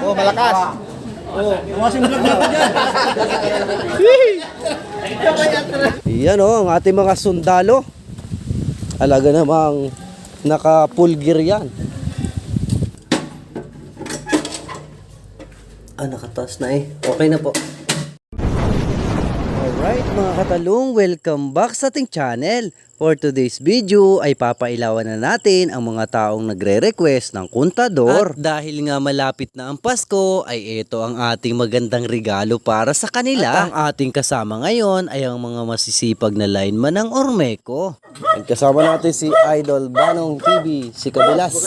Oh, malakas. Iwasin vlog natin dyan. Yan o, ang ating mga sundalo. Alaga namang naka-full gear yan. Ah, nakataas na eh. Okay na po. Alright mga katalong, welcome back sa ating channel. For today's video ay papailawan na natin ang mga taong nagre-request ng kontador. At dahil nga malapit na ang Pasko ay ito ang ating magandang regalo para sa kanila. At ang ating kasama ngayon ay ang mga masisipag na lineman ng Ormeco. At kasama natin si Idol Banong TV, si Kabilas.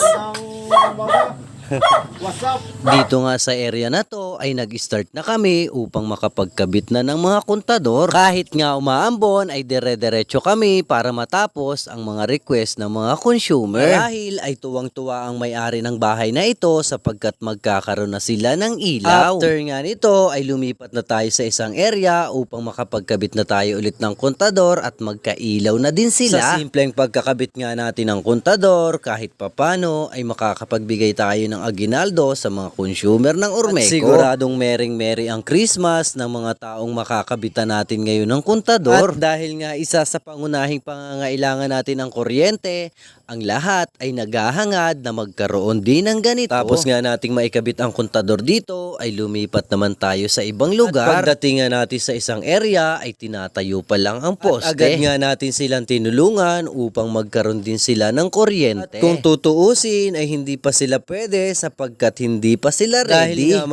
What's up? Dito nga sa area na to ay nag-start na kami upang makapagkabit na ng mga kontador. Kahit nga umaambon ay dire-diretso kami para matapos ang mga request ng mga consumer. Dahil ay tuwang-tuwa ang may-ari ng bahay na ito sapagkat magkakaroon na sila ng ilaw. After nga nito ay lumipat na tayo sa isang area upang makapagkabit na tayo ulit ng kontador at magkailaw na din sila. Sa simpleng pagkakabit nga natin ng kontador kahit papano ay makakapagbigay tayo ng aginaldo sa mga consumer ng Ormeco. At siguradong mering-meri ang Christmas ng mga taong makakabitan natin ngayon ng kontador. At dahil nga isa sa pangunahing pangangailangan natin ang kuryente, ang lahat ay naghahangad na magkaroon din ng ganito. Tapos nga nating maikabit ang kontador dito ay lumipat naman tayo sa ibang lugar. At pagdating nga natin sa isang area ay tinatayo pa lang ang poste. At agad nga natin silang tinulungan upang magkaroon din sila ng kuryente. At kung tutuusin ay hindi pa sila pwede sapagkat hindi pa sila ready. Dahil nga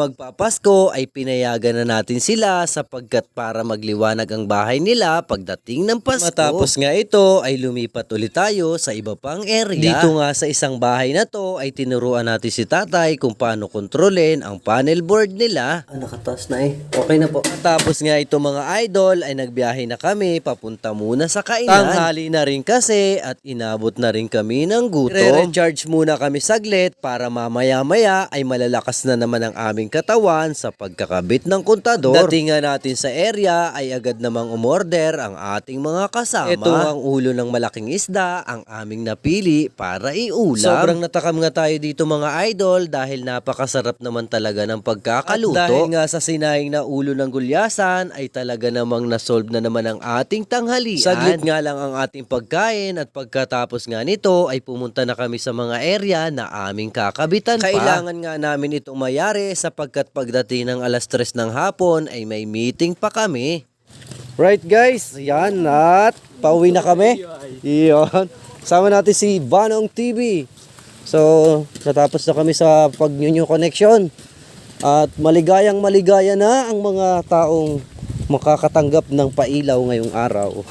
magpapasko ay pinayagan na natin sila sapagkat para magliwanag ang bahay nila pagdating ng Pasko. Matapos nga ito ay lumipat ulit tayo sa iba pang area. Dito nga sa isang bahay na to ay tinuruan natin si tatay kung paano kontrolin ang panel board nila. Ah, nakataas na eh. Okay na po. Tapos nga ito mga idol ay nagbiyahe na kami papunta muna sa kainan. Tanghali na rin kasi at inabot na rin kami ng gutom. Re-recharge muna kami saglit para mamaya-maya ay malalakas na naman ang aming katawan sa pagkakabit ng kontador. Dating nga natin sa area ay agad namang umorder ang ating mga kasama. Ito ang ulo ng malaking isda, ang aming napili para iulam. Sobrang natakam nga tayo dito mga idol dahil napakasarap naman talaga ng pagkakaluto. At dahil nga sa sinayang na ulo ng gulyasan ay talaga namang nasolve na naman ang ating tanghalian. Saglit nga lang ang ating pagkain at pagkatapos nga nito ay pumunta na kami sa mga area na aming kakabitan pa. Kailangan nga namin itong mayari sapagkat pagdating ng alas 3 ng hapon ay may meeting pa kami. Right guys, yan at pauwi na kami. Iyon. Sama natin si Banong TV. So, natapos na kami sa pag new connection. At maligayang maligaya na ang mga taong makakatanggap ng pailaw ngayong araw.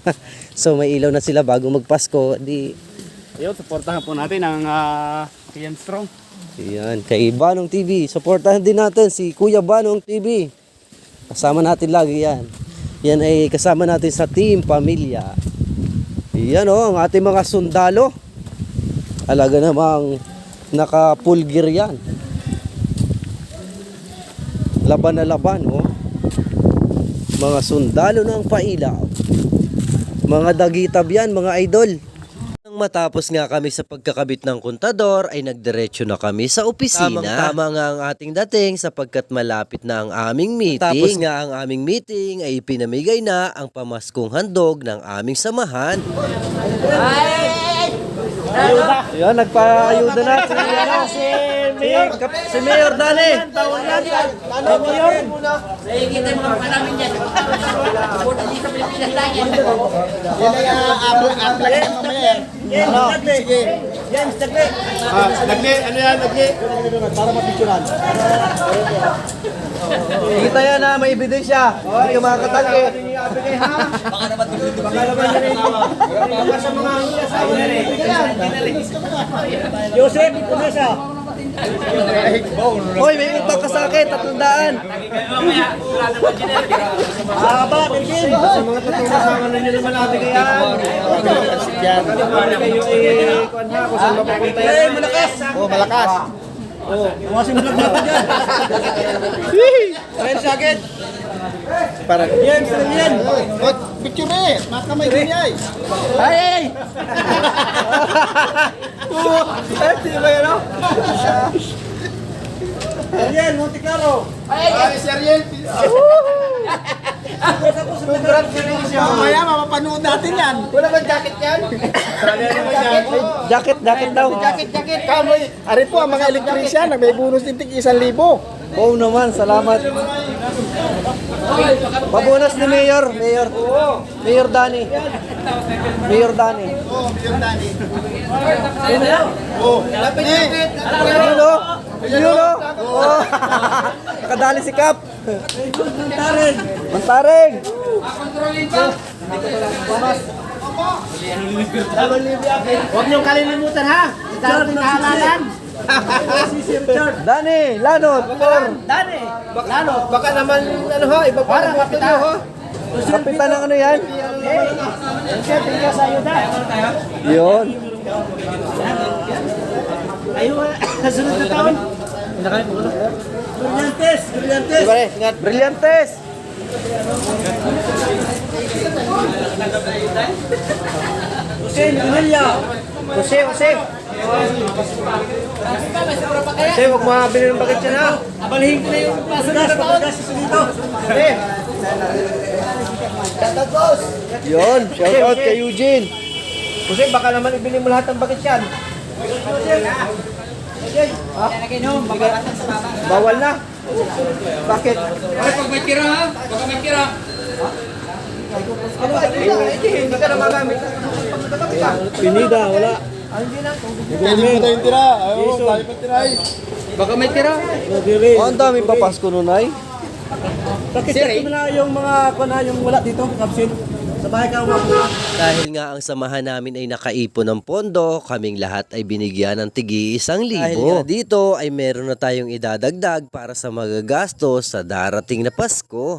so, may ilaw na sila bago magpasko. Di, Ayun, supportahan po natin ang uh, PM Strong. Yan, kay Banong TV. Supportahan din natin si Kuya Banong TV. Kasama natin lagi yan. Yan ay kasama natin sa Team Pamilya. Yan o, ang ating mga sundalo. Alaga namang naka-full gear yan. Laban na laban o. Mga sundalo ng pailaw. Mga dagitab yan, mga idol. Matapos nga kami sa pagkakabit ng kontador ay nagdiretso na kami sa opisina. Tamang-tama nga ang ating dating sapagkat malapit na ang aming meeting. Tapos nga ang aming meeting ay pinamigay na ang pamaskong handog ng aming samahan. Yan, nagpa-ayuda na si, si Mayor, si Mayor Dani. Ano, Mayor? Kita yung mga panamin niya. Punta dito sa Pilipinas lagi. Yan ay apply na mamaya. Ano? Sige. Ah, nagli, ano yan, nagli? Para mapicturan. Kita yan na, may ebidensya. Hindi ka makakatanggi. Baka naman dito. Baka naman yan eh. Baka sa mga yan. Joseph, siya? Hoy, may utang ka sa akin, tatlong daan. Haba, Bilbil. Sa mga totoong kasama ninyo naman natin kaya. Yan. Kayo eh, kuhan ha, kung saan mapupunta yan. Eh, malakas. Oh, malakas. Iwasin vlog natin dyan. Ayun sa akin. Para. Yan, sila yan. Oh, picture eh. Makamay din ay. Ay, ay. Eh, di ba yan oh? Ariel, Monte Claro. Ay, si Ariel. Mamaya, mapapanood natin yan. Wala bang jacket yan? Yan. Jacket, jacket daw. Jacket, jacket. Kamoy. Ari po, ang mga elektrisyan, may bonus din tig isang libo. Oo naman, salamat. Pabunas ni Mayor, Mayor. Mayor Dani. Mayor Dani. Oo, yung Dani. Sino yan? Oo, lapit, lapit. Yun o. Yun o. Oh. Nakadali si Kap. Mantaring. Mantaring. Huwag niyong kalilimutan ha. Darating na halalan. Dani, Lanod. Dani. Lalo. Baka naman, ano ha, iba pa ang boto niyo ha. Kapitan ng ano yan? Siyempre ka sa iyo dahil. Yun. Ayun, sunod na taon. Brillantes, brillantes. Brillantes. Hussein, Emilia. Jose, Jose. Jose, huwag mabili ng bakit yan ha. Abalihin ko na yung pasunod na taon. Jose. Yun, shout out kay Eugene. Jose, baka naman ibili mo lahat ng bakit yan. Bawal na. Bakit? Ay, pag may tira ha? Baka may tira. Ano, hindi, hindi ka na magamit. Pinida, wala. Hindi mo tayo tira. Ayaw, tayo pa tira eh. Baka may tira. Oh, ang dami pa Pasko nun ay. Bakit mo na yung mga kuna yung wala dito, absent. Sa bahay ka umapunta. Dahil nga ang samahan namin ay nakaipon ng pondo, kaming lahat ay binigyan ng tigi isang libo. Dahil nga dito ay meron na tayong idadagdag para sa magagastos sa darating na Pasko.